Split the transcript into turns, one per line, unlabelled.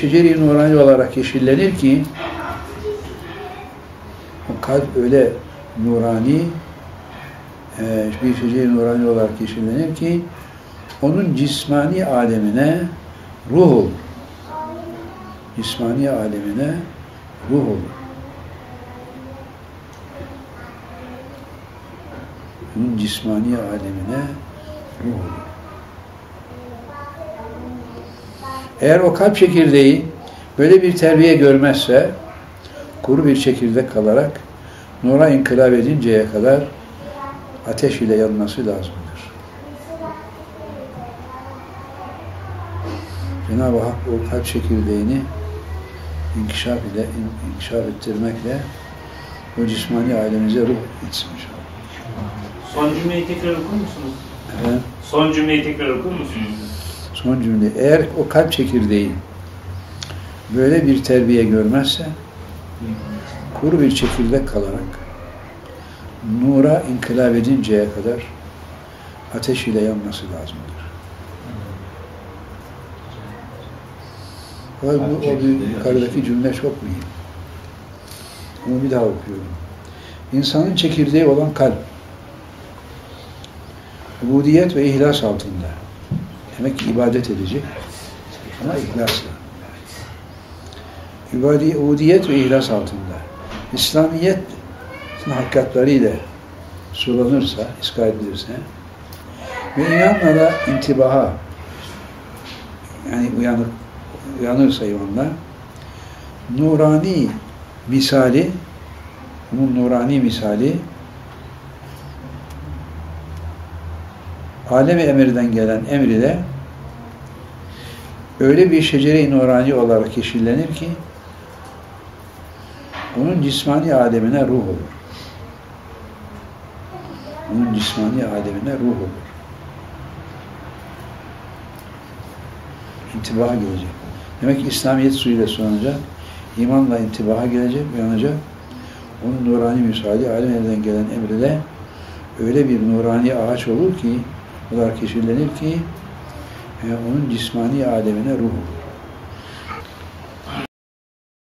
şeceri nurani olarak yeşillenir ki o kalp öyle nurani e, bir şeceri nurani olarak yeşillenir ki onun cismani alemine ruh olur. Cismani alemine ruh olur. Onun cismani alemine ruh olur. Eğer o kalp çekirdeği böyle bir terbiye görmezse kuru bir çekirdek kalarak nura inkılap edinceye kadar ateş ile yanması lazımdır. Cenab-ı Hak o kalp çekirdeğini inkişaf ile inkişaf ettirmekle o cismani ailemize ruh etsin inşallah.
Son cümleyi tekrar okur musunuz?
Efendim?
Son cümleyi tekrar okur musunuz?
Son cümle. Eğer o kalp çekirdeği böyle bir terbiye görmezse kuru bir çekirdek kalarak nura inkılap edinceye kadar ateş ile yanması lazımdır. Bu, bu, o bir, yukarıdaki cümle çok mühim. Onu bir daha okuyorum. İnsanın çekirdeği olan kalp, ubudiyet ve ihlas altında. Demek ki ibadet edecek ama ihlasla. İbadi, ubudiyet ve ihlas altında. İslamiyet hakikatleriyle sulanırsa, iska edilirse ve imanla intibaha yani uyanık, uyanırsa imanla nurani misali bunun nurani misali alemi emirden gelen emir ile öyle bir şecere-i nurani olarak yeşillenir ki onun cismani alemine ruh olur. Onun cismani alemine ruh olur. İntibaha gelecek. Demek ki İslamiyet suyuyla sulanacak, imanla intibaha gelecek, uyanacak. Onun nurani misali alem evden gelen emrede öyle bir nurani ağaç olur ki, olarak yeşillenir ki e, onun cismani alemine ruh olur.